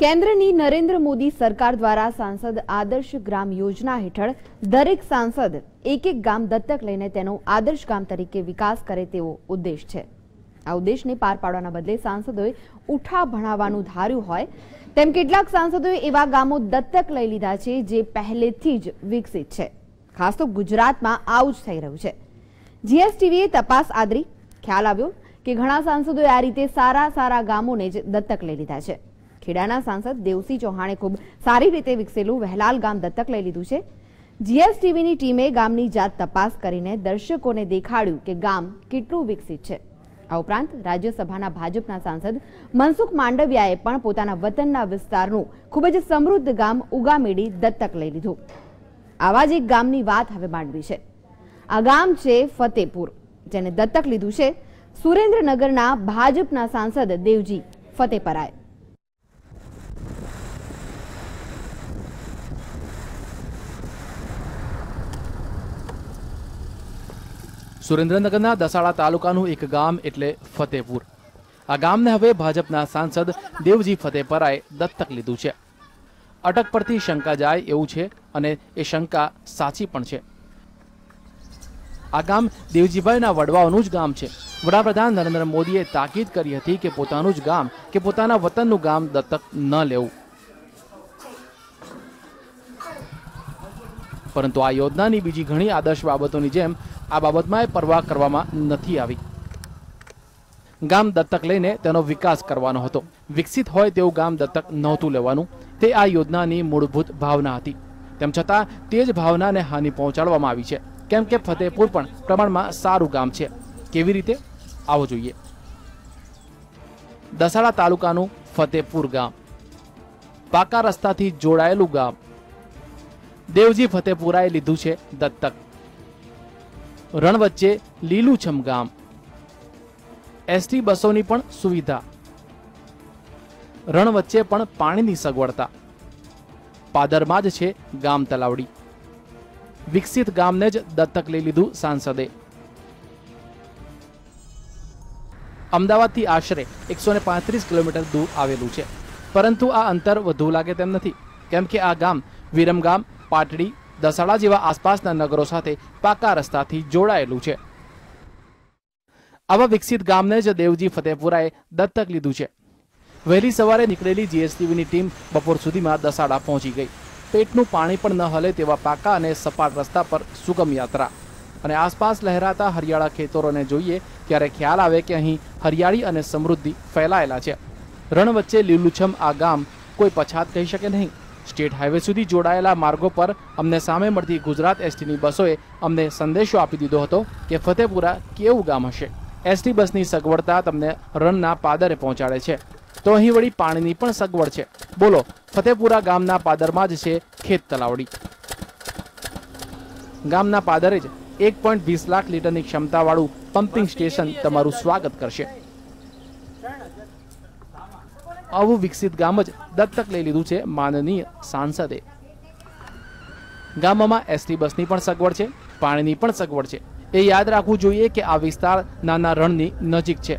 કેન્દ્રની નરેન્દ્ર મોદી સરકાર દ્વારા સાંસદ આદર્શ ગ્રામ યોજના હેઠળ દરેક સાંસદ એક એક ગામ દત્તક લઈને તેનો આદર્શ ગામ તરીકે વિકાસ કરે તેવો ઉદ્દેશ છે. આ ઉદ્દેશને પાર પાડવાના બદલે સાંસદોએ ઉઠા ભણાવવાનું ધાર્યું હોય, તેમ કેટલાક સાંસદોએ એવા ગામો દત્તક લઈ લીધા છે જે પહેલેથી જ વિકસિત છે. ખાસ તો ગુજરાતમાં આવું જ થઈ રહ્યું છે. જીએસટીવીએ તપાસ આદરી. ખ્યાલ આવ્યો કે ઘણા સાંસદોએ આ રીતે સારા સારા ગામોને જ દત્તક લઈ લીધા છે. ખેડાના સાંસદ દેવસિંહ ચૌહાણે ખૂબ સારી રીતે વિકસેલું વહેલાલ ગામ દત્તક લઈ લીધું છે. જીએસટીવીની ટીમે ગામની જાત તપાસ કરીને દર્શકોને દેખાડ્યું કે ગામ કેટલું વિકસિત છે. આ ઉપરાંત રાજ્યસભાના ભાજપના સાંસદ મનસુખ માંડવિયાએ પણ પોતાના વતનના વિસ્તારનું ખૂબ જ સમૃદ્ધ ગામ ઉગામેડી દત્તક લઈ લીધું. આવા જ એક ગામની વાત હવે માંડવી છે. આ ગામ છે ફતેપુર, જેને દત્તક લીધું છે. સુરેન્દ્રનગરના ભાજપના સાંસદ દેવજી ફતેપરાએ. સુરેન્દ્રનગરના દસાડા તાલુકાનું એક ગામ એટલે ફતેપુર. આ ગામને હવે ભાજપના સાંસદ દેવજી ફતેપરાએ દત્તક લીધું છે. અટક પરથી શંકા જાય એવું છે અને એ શંકા સાચી પણ છે. આ ગામ દેવજીભાઈના વડવાઓનું જ ગામ છે. વડાપ્રધાન નરેન્દ્ર મોદીએ તાકીદ કરી હતી કે પોતાનું જ ગામ, કે પોતાના વતનનું ગામ દત્તક ન લેવું. પરંતુ આ યોજનાની બીજી ઘણી આદર્શ બાબતોની જેમ આ બાબતમાં પરવા કરવામાં નથી આવી. ગામ દત્તક લઈને તેનો વિકાસ કરવાનો હતો. વિકસિત હોય તેવું ગામ દત્તક નહોતું લેવાનું. તે આ યોજનાની મૂળભૂત ભાવના હતી. તેમ છતાં તે જ ભાવનાને હાનિ પહોંચાડવામાં આવી છે. કેમ કે ફતેપુર પણ પ્રમાણમાં સારું ગામ છે. કેવી રીતે? આવો જોઈએ. દસાડા તાલુકાનું ફતેપુર ગામ. પાકા રસ્તાથી જોડાયેલું ગામ. દેવજી ફતેપુરાએ લીધું છે દત્તક. રણ વચ્ચે લીલુંછમ ગામ. એસટી બસોની પણ સુવિધા. રણ વચ્ચે પણ પાણીની સગવડતા. પાદરમાં જ છે ગામ તલાવડી. વિકસિત ગામને જ દત્તક લઈ લીધું સાંસદે. અમદાવાદથી આશરે એકસો પાંત્રીસ કિલોમીટર દૂર આવેલું છે. પરંતુ આ અંતર વધુ લાગે તેમ નથી. કેમ કે આ ગામ વિરમગામ પાટડી, દસાડા જેવા આસપાસના નગરો સાથે પાકા રસ્તાથી જોડાયેલું છે. આવા વિકસિત ગામને જ દેવજી ફતેપુરાએ દત્તક લીધું છે. વહેલી સવારે નીકળેલી જીએસટીવીની ટીમ બપોર સુધીમાં દસાડા પહોંચી ગઈ. પેટનું પાણી પણ ન હલે તેવા પાકા અને સપાટ રસ્તા પર સુગમ યાત્રા. અને આસપાસ લહેરાતા હરિયાળા ખેતરોને જોઈએ ત્યારે ખ્યાલ આવે કે અહીં હરિયાળી અને સમૃદ્ધિ ફેલાયેલા છે. રણ વચ્ચે લીલુછમ આ ગામ કોઈ પછાત કહી શકે નહીં. સ્ટેટ હાઈવે સુધી જોડાયેલા માર્ગો પર અમને સામે મળતી ગુજરાત એસટીની બસોએ અમને સંદેશો આપી દીધો હતો કે ફતેપુરા કેવું ગામ હશે? એસટી બસની સગવડતા તમને રનના પાદરે પહોંચાડે છે. તો અહીં વળી પાણીની પણ સગવડ છે. બોલો, ફતેપુરા ગામના પાદરમાં જ છે ખેત તલાવડી? ગામના પાદરે જ એક પોઈન્ટ વીસ લાખ લીટરની ક્ષમતાવાળું પમ્પિંગ સ્ટેશન તમારું સ્વાગત કરશે. આવું વિકસિત ગામ જ દત્તક લઈ લીધું છે માનનીય સાંસદે. ગામમાં એસટી બસની પણ સગવડ છે, પાણીની પણ સગવડ છે. એ યાદ રાખવું જોઈએ કે આ વિસ્તાર નાના રણની નજીક છે.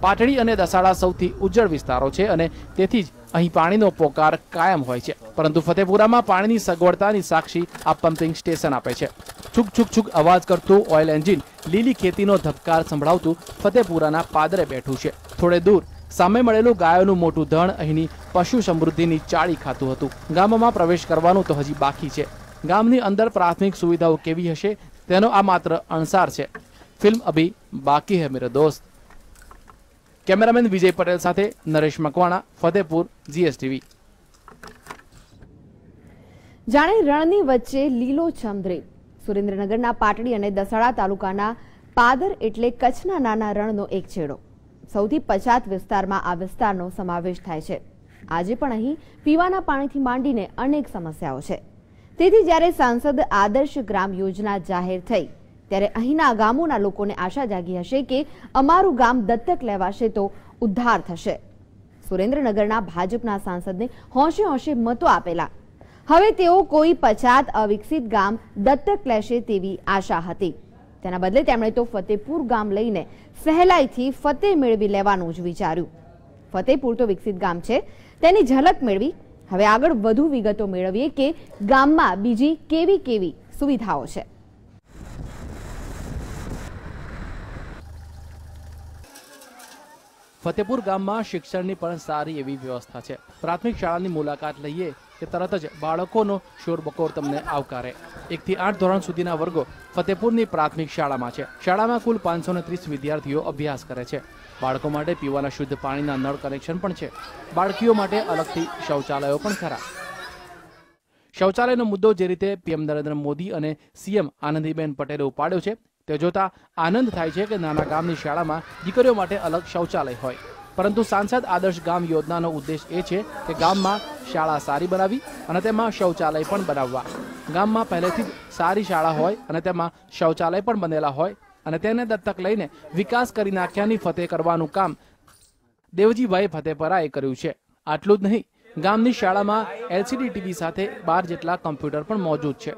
પાટડી અને દસાડા સૌથી ઉજ્જળ વિસ્તારો છે અને તેથી જ અહીં પાણીનો પોકાર કાયમ હોય છે. પરંતુ ફતેપુરામાં પાણીની સગવડતાની સાક્ષી આ પમ્પિંગ સ્ટેશન આપે છે. છુક છુક છુક અવાજ કરતું ઓઇલ એન્જિન લીલી ખેતીનો ધબકાર સંભળાવતું ફતેપુરાના પાદરે બેઠું છે. થોડે દૂર સામે મળેલું ગાયોનું મોટું ધણ અહીંની પશુ સમૃદ્ધિની ચાળી ખાતું હતું. ગામમાં પ્રવેશ કરવાનું તો હજી બાકી છે. ગામની અંદર પ્રાથમિક સુવિધાઓ કેવી હશે તેનો આ માત્ર અણસાર છે. ફિલ્મ અભી બાકી હે મેરે દોસ્ત. કેમેરામેન વિજય પટેલ સાથે નરેશ મકવાણા, ફતેપુર, જીએસટીવી. જાણે રણની વચ્ચે લીલો ચંદ્રે સુરેન્દ્રનગરના પાટડી અને દસાડા તાલુકાના પાદર એટલે કચ્છના નાના રણનો એક છેડો. સૌથી પછાત વિસ્તારમાં આ વિસ્તારનો સમાવેશ થાય છે. આજે પણ અહીં પીવાના પાણીથી માંડીને અનેક સમસ્યાઓ છે. તેથી જ્યારે સાંસદ આદર્શ ગ્રામ યોજના જાહેર થઈ, ત્યારે અહીંના ગામોના લોકોને આશા જાગી હશે કે અમારું ગામ દત્તક લેવાશે તો ઉદ્ધાર થશે. સુરેન્દ્રનગરના ભાજપના સાંસદને હોંશે હોંશે મતો આપેલા. હવે તેઓ કોઈ પછાત અવિકસિત ગામ દત્તક લેશે તેવી આશા હતી. તેના બદલે તેમણે તો ફતેપુર ગામ લઈને સહેલાઈથી ફતેહ મેળવી લેવાનું જ વિચાર્યું. ફતેપુર તો વિકસિત ગામ છે, તેની ઝલક મેળવી. હવે આગળ વધુ વિગતો મેળવીએ કે ગામમાં બીજી કેવી કેવી સુવિધાઓ છે. ફતેપુર ગામમાં શિક્ષણની પણ સારી એવી વ્યવસ્થા છે. પ્રાથમિક શાળાની મુલાકાત લઈએ કે તરત જ બાળકોનો શોરબકોર તમને આવકારે. એકથી આઠ ધોરણ સુધીના વર્ગો ફતેપુરની પ્રાથમિક શાળામાં છે. શાળામાં કુલ પાંચસો ત્રીસ વિદ્યાર્થીઓ અભ્યાસ કરે છે. બાળકો માટે પીવાના શુદ્ધ પાણીના નળ કનેક્શન પણ છે. બાળકીઓ માટે અલગથી શૌચાલયો પણ ખરા. શૌચાલયનો મુદ્દો જે રીતે પીએમ નરેન્દ્ર મોદી અને સીએમ આનંદીબેન પટેલે ઉપાડ્યો છે, તે જોતા આનંદ થાય છે કે નાના ગામની શાળામાં દીકરીઓ માટે અલગ શૌચાલય હોય. પરંતુ સાંસદ આદર્શ ગામ યોજનાનો ઉદ્દેશ એ છે કે ગામમાં શાળા સારી બનાવી અને તેમાં શૌચાલય પણ બનાવવા. ગામમાં પહેલેથી જ સારી શાળા હોય અને તેમાં શૌચાલય પણ બનેલા હોય અને તેને દત્તક લઈને વિકાસ કરી નાખ્યાની ફતેહ કરવાનું કામ દેવજીભાઈ ફતેપરાએ કર્યું છે. આટલું જ નહીં, ગામની શાળામાં એલસીડી ટીવી સાથે બાર જેટલા કમ્પ્યુટર પણ મોજૂદ છે.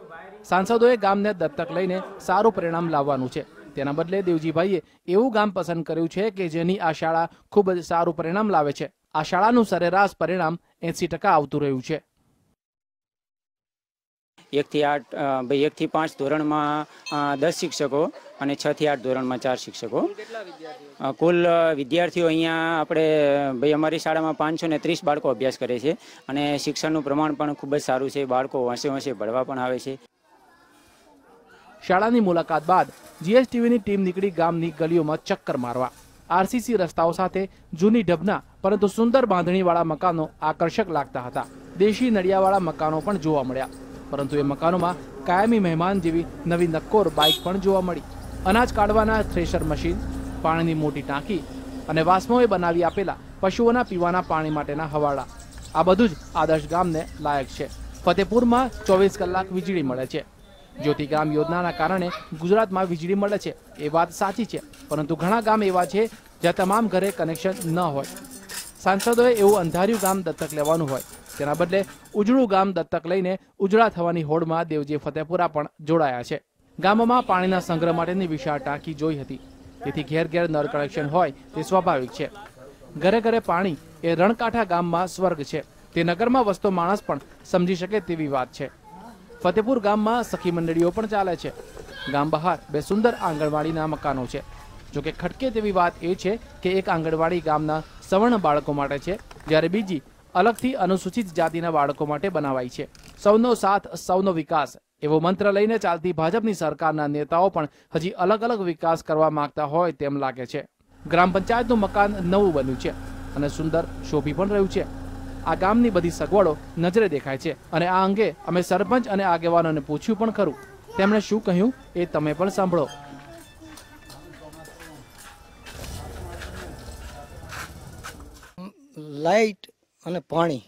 સાંસદોએ ગામને દત્તક લઈને સારું પરિણામ લાવવાનું છે. તેના બદલે દેવજીભાઈએ એવું ગામ પસંદ કર્યું છે કે જેની આ શાળા ખૂબ જ સારું પરિણામ લાવે છે. આ શાળાનું સરેરાશ પરિણામ એસી ટકા આવતું રહ્યું છે. એકથી આઠ ભાઈ, એકથી પાંચ ધોરણમાં દસ શિક્ષકો અને છ થી આઠ ધોરણમાં ચાર શિક્ષકો. કુલ વિદ્યાર્થીઓ અહીંયા આપણે, ભાઈ, અમારી શાળામાં પાંચસો ને ત્રીસ બાળકો અભ્યાસ કરે છે અને શિક્ષણનું પ્રમાણ પણ ખૂબ જ સારું છે. બાળકો વાંસે વાંસે ભણવા પણ આવે છે. શાળાની મુલાકાત બાદ જીએસટીવીની ટીમ નીકળી ગામની ગલીઓમાં ચક્કર મારવા. આરસીસી રસ્તાઓ સાથે જૂની ઢબના, પરંતુ સુંદર બાંધણીવાળા મકાનો આકર્ષક લાગતા હતા. દેશી નળિયાવાળા મકાનો પણ જોવા મળ્યા. પરંતુ એ મકાનોમાં કાયમી મહેમાન જેવી નવી નક્કોર બાઇક પણ જોવા મળી. અનાજ કાઢવાના થ્રેશર મશીન, પાણીની મોટી ટાંકી અને વાસ્મોએ બનાવી આપેલા પશુઓના પીવાના પાણી માટેના હવાડા આ બધું જ આદર્શ ગામને લાયક છે. ફતેપુરમાં ચોવીસ કલાક વીજળી મળે છે. જ્યોતિગ્રામ યોજનાના કારણે ગુજરાતમાં વીજળી મળે છે, એ વાત સાચી છે, પરંતુ ઘણા ગામ એવા છે જ્યાં તમામ ઘરે કનેક્શન ન હોય. સાંસદોએ એવું અંધાર્યું ગામ દત્તક લેવાનું હોય, તેના બદલે ઉજળું ગામ દત્તક લઈને ઉજળા થવાની હોડમાં દેવજી ફતેપુરા પણ જોડાયા છે. ગામમાં પાણીના સંગ્રહ માટેની વિશાળ ટાંકી જોઈ હતી, તેથી ઘેર ઘેર નળ કનેક્શન હોય તે સ્વાભાવિક છે. ઘરે ઘરે પાણી એ રણકાંઠા ગામમાં સ્વર્ગ છે, તે નગરમાં વસતો માણસ પણ સમજી શકે તેવી વાત છે. ફતેપુર ગામમાં સખી મંડળીઓ પણ ચાલે છે. ગામ બહાર બે સુંદર આંગણવાડીના મકાનો છે. જોકે ખટકે તેવી વાત એ છે કે એક આંગણવાડી ગામના સવર્ણ બાળકો માટે છે, જ્યારે બીજી અલગથી અનુસૂચિત જાતિના બાળકો માટે બનાવાઈ છે. સૌનો સાથ, સૌનો વિકાસ એવો મંત્ર લઈને ચાલતી ભાજપની સરકારના નેતાઓ પણ હજી અલગ અલગ વિકાસ કરવા માંગતા હોય તેમ લાગે છે. ગ્રામ પંચાયતનું મકાન નવું બન્યું છે અને સુંદર શોભી પણ રહ્યું છે. આ ગામની બધી સગવડો નજરે દેખાય છે. અને આ અંગે અમે સરપંચ અને આગેવાનોને પૂછ્યું પણ ખરું. તેમણે શું કહ્યું એ તમે પણ સાંભળો. લાઇટ અને પાણી.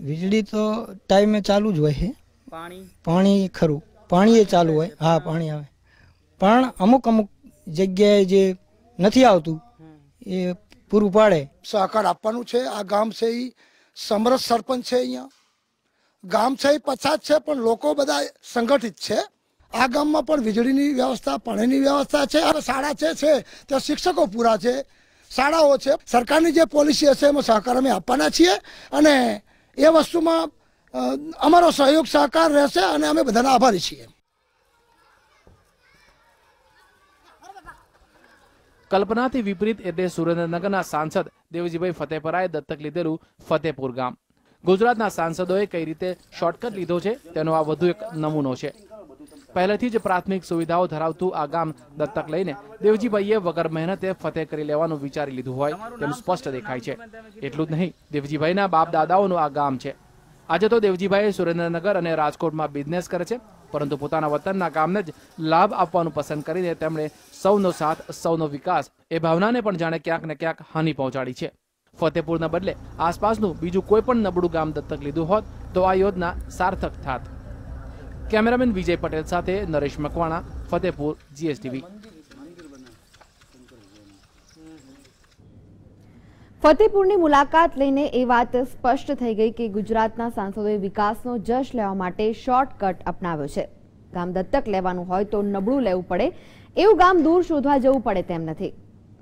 વીજળી તો ટાઈમે ચાલુ જ હોય છે પાણી ખરું. પાણી એ ચાલુ હોય. હા પાણી આવે. પણ અમુક અમુક જગ્યાએ જે નથી આવતું એ પૂરું પાડે સહકાર આપવાનું છે. આ ગામ છે એ સમરસ સરપંચ છે અહીંયા. ગામ છે એ પછાત છે, પણ લોકો બધા સંગઠિત છે. આ ગામમાં પણ વીજળીની વ્યવસ્થા, પાણીની વ્યવસ્થા છે. અને શાળા છે છે, ત્યાં શિક્ષકો પૂરા છે. શાળાઓ છે. સરકારની જે પોલિસી હશે, એમાં સહકાર અમે આપવાના છીએ. અને એ વસ્તુમાં અમારો સહયોગ, સહકાર રહેશે અને અમે બધાના આભારી છીએ. કલ્પનાથી વિપરીત એટલે સુરેન્દ્રનગરના સાંસદ દેવજીભાઈ ફતેપરાએ દત્તક લીધેલું ફતેપુર ગામ. ગુજરાતના સાંસદોએ કઈ રીતે શોર્ટકટ લીધો છે તેનો આ વધુ એક નમૂનો છે. પહેલેથી જ પ્રાથમિક સુવિધાઓ ધરાવતું આ ગામ દત્તક લઈને દેવજીભાઈએ વગર મહેનતે ફતેહ કરી લેવાનું વિચારી લીધું હોય તેમ સ્પષ્ટ દેખાય છે. એટલું જ નહીં, દેવજીભાઈના બાપ દાદાઓનું આ ગામ છે. આજે તો દેવજીભાઈ સુરેન્દ્રનગર અને રાજકોટમાં બિઝનેસ કરે છે. પરંતુ પોતાના વતનના ગામને જ લાભ આપવાનું પસંદ કરીને તેમણે સૌનો સાથ, સૌનો વિકાસ એ ભાવનાને પણ જાણે ક્યાંક ને ક્યાંક હાનિ પહોંચાડી છે. ફતેપુરના બદલે આસપાસનું બીજું કોઈ પણ નબળું ગામ દત્તક લીધું હોત તો આ યોજના સાર્થક થાત. કેમેરામેન વિજય પટેલ સાથે નરેશ મકવાણા, ફતેપુર, જીએસટીવી. ફતેપુરની મુલાકાત લઈને એ વાત સ્પષ્ટ થઈ ગઈ કે ગુજરાતના સાંસદોએ વિકાસનો જશ લેવા માટે શોર્ટકટ અપનાવ્યો છે. ગામ દત્તક લેવાનું હોય તો નબળું લેવું પડે, એવું ગામ દૂર શોધવા જવું પડે તેમ નથી.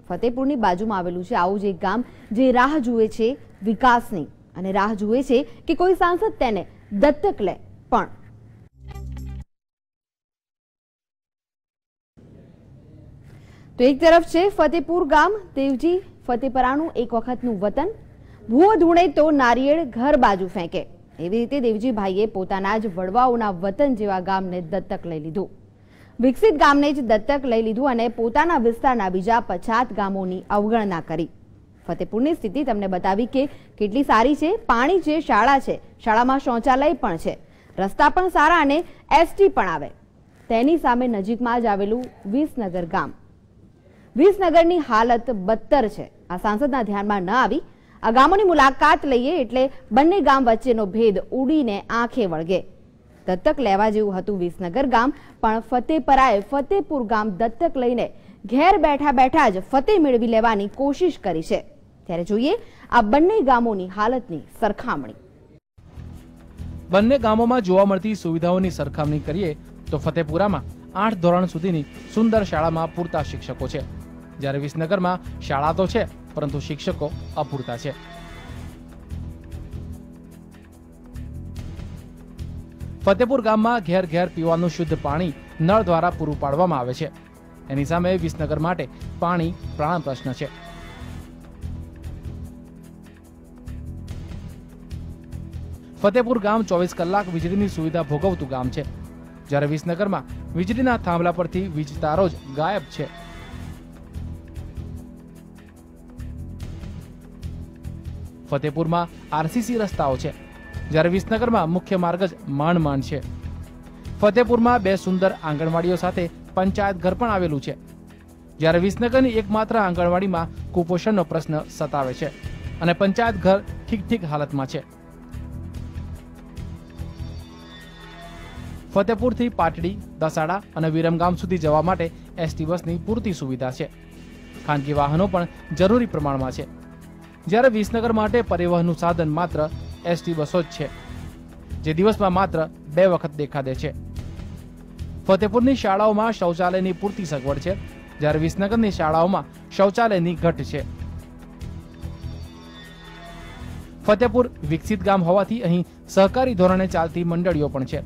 ફતેપુરની બાજુમાં આવેલું છે આવું જ ગામ જે રાહ જુએ છે વિકાસની અને રાહ જુએ છે કે કોઈ સાંસદ તેને દત્તક લે પણ. તો એક તરફ છે ફતેપુર ગામ, દેવજી ફતેપરાનું એક વખતનું વતન, ભૂવો ધૂણે તો નારિયેળ ઘર બાજુ ફેંકે. એવી રીતે દેવજીભાઈએ પોતાના જ વડવાઓના વતન જેવા ગામને દત્તક લઈ લીધું. વિકસિત ગામને જ દત્તક લઈ લીધું અને પોતાના વિસ્તારના બીજા પછાત ગામોની અવગણના કરી. ફતેપુરની સ્થિતિ તમને બતાવી કે કેટલી સારી છે, પાણી છે શાળા છે, શાળામાં શૌચાલય પણ છે, રસ્તા પણ સારા અને એસટી પણ આવે. તેની સામે નજીકમાં જ આવેલું વિસનગર ગામ. વિસનગરની હાલત બદતર છે. આ સાંસદના ધ્યાનમાં ન આવી. આ ગામોની મુલાકાત લઈએ એટલે બંને ગામ વચ્ચેનો ભેદ ઉડીને આંખે વળગે. દત્તક લેવા જેવું હતું વિસનગર ગામ, પણ ફતેપરાએ ફતેપુર ગામ દત્તક લઈને ઘેર બેઠા બેઠા જ ફતેહ મેળવી લેવાની કોશિશ કરી છે. ત્યારે જોઈએ, આ બંને ગામોની હાલતની સરખામણી. બંને ગામોમાં જોવા મળતી સુવિધાઓની સરખામણી કરીએ તો ફતેપુરામાં આઠ ધોરણ સુધીની સુંદર શાળામાં પૂરતા શિક્ષકો છે. જ્યારે વિસનગરમાં શાળા તો છે, પરંતુ શિક્ષકો અપૂરતા છે. ફતેપુર ગામમાં ઘેર ઘેર પીવાનું શુદ્ધ પાણી નળ દ્વારા પૂરું પાડવામાં આવે છે. એની સામે વિસનગર માટે પાણી પ્રાણ પ્રશ્ન છે. ફતેપુર ગામ ચોવીસ કલાક વીજળીની સુવિધા ભોગવતું ગામ છે. જ્યારે વિસનગરમાં વીજળીના થાંભલા પરથી વીજ તારો જ ગાયબ છે. ફતેપુરમાં આરસીસી રસ્તાઓ છે, જ્યારે વિસનગરમાં મુખ્ય માર્ગ જ માંડ માંડ છે. ફતેપુરમાં બે સુંદર આંગણવાડીઓ સાથે પંચાયત ઘર પણ આવેલું છે, જ્યારે વિસનગરની એકમાત્ર આંગણવાડીમાં કુપોષણનો પ્રશ્ન સતાવે છે અને પંચાયત ઘર ઠીક ઠીક હાલતમાં છે. ફતેપુરથી પાટડી, દસાડા અને વિરમગામ સુધી જવા માટે એસટી બસની પૂરતી સુવિધા છે. ખાનગી વાહનો પણ જરૂરી પ્રમાણમાં છે. જ્યારે વિસનગર માટે પરિવહનનું સાધન માત્ર એસટી બસો જ છે, જે દિવસમાં માત્ર બે વખત દેખાડે છે. ફતેપુરની શાળાઓમાં શૌચાલયની પૂરતી સગવડ છે, જ્યારે વિસનગરની શાળાઓમાં શૌચાલયની ઘટ છે. ફતેપુર વિકસિત ગામ હોવાથી અહીં સહકારી ધોરણે ચાલતી મંડળીઓ પણ છે.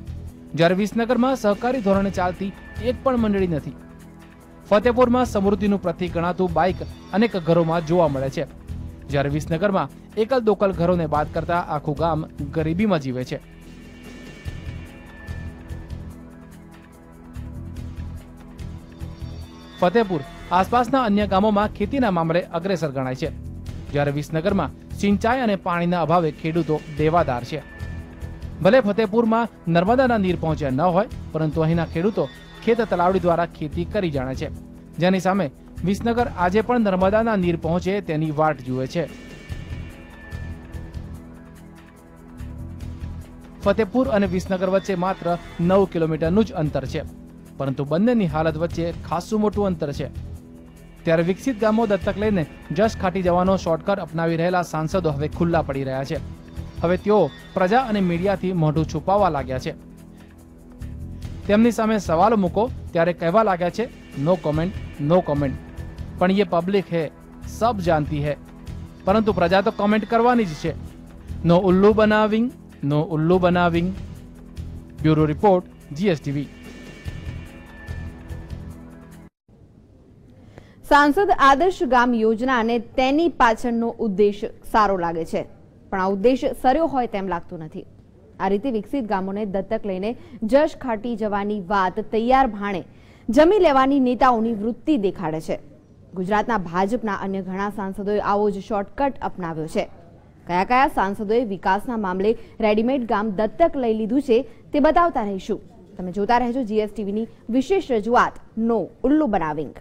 જ્યારે વિસનગરમાં સહકારી ધોરણે ચાલતી એક પણ મંડળી નથી. ફતેપુરમાં સમૃદ્ધિનું પ્રતીક ગણાતું બાઇક અનેક ઘરોમાં જોવા મળે છે. જ્યારે વિસનગરમાં એકલ દોકલ ઘરોને બાદ કરતા આખું ગામ ગરીબીમાં જીવે છે. ફતેપુર આસપાસના અન્ય ગામોમાં ખેતીના મામલે અગ્રેસર ગણાય છે. જ્યારે વિસનગરમાં સિંચાઈ અને પાણીના અભાવે ખેડૂતો દેવાદાર છે. ભલે ફતેપુરમાં નર્મદાના નીર પહોંચ્યા ન હોય, પરંતુ અહીંના ખેડૂતો ખેત તલાવડી દ્વારા ખેતી કરી જાણે છે. જેની સામે વિસનગર આજે પણ નર્મદાના નીર પહોંચે તેની વાટ જુએ છે. ફતેપુર અને વિસનગર વચ્ચે માત્ર નવ કિલોમીટરનું જ અંતર છે, પરંતુ બંનેની હાલત વચ્ચે ખાસું મોટું અંતર છે. ત્યારે વિકસિત ગામો દત્તક લઈને જશ ખાટી જવાનો શોર્ટકટ અપનાવી રહેલા સાંસદો હવે ખુલ્લા પડી રહ્યા છે. હવે તેઓ પ્રજા અને મીડિયાથી મોઢું છુપાવવા લાગ્યા છે. તેમની સામે સવાલો મૂકો ત્યારે કહેવા લાગ્યા છે નો કોમેન્ટ નો કોમેન્ટ પણ ये પબ્લિક है સબ જાનતી है પરંતુ પ્રજા તો કોમેન્ટ કરવાની જ છે નો ઉલ્લુ બનાવિંગ નો ઉલ્લુ બનાવિંગ બ્યુરો રિપોર્ટ જીએસટીવી સાંસદ આદર્શ ગામ યોજના અને તેની પાછળનો ઉદ્દેશ સારો લાગે છે પણ આ ઉદ્દેશ સર્યો હોય તેમ લાગતું નથી આ રીતે વિકસિત ગામોને દત્તક લઈને જશ ખાટી જવાની વાત તૈયાર ભાણે જમી લેવાની નેતાઓની વૃત્તિ દેખાડે છે ગુજરાતના ભાજપના અન્ય ઘણા સાંસદોએ આવો જ શોર્ટકટ અપનાવ્યો છે. કયા કયા સાંસદોએ વિકાસના મામલે રેડીમેડ ગામ દત્તક લઈ લીધું છે તે બતાવતા રહીશું. તમે જોતા રહેજો જીએસટીવીની વિશેષ રજૂઆત. નો ઉલ્લુ બનાવિંગ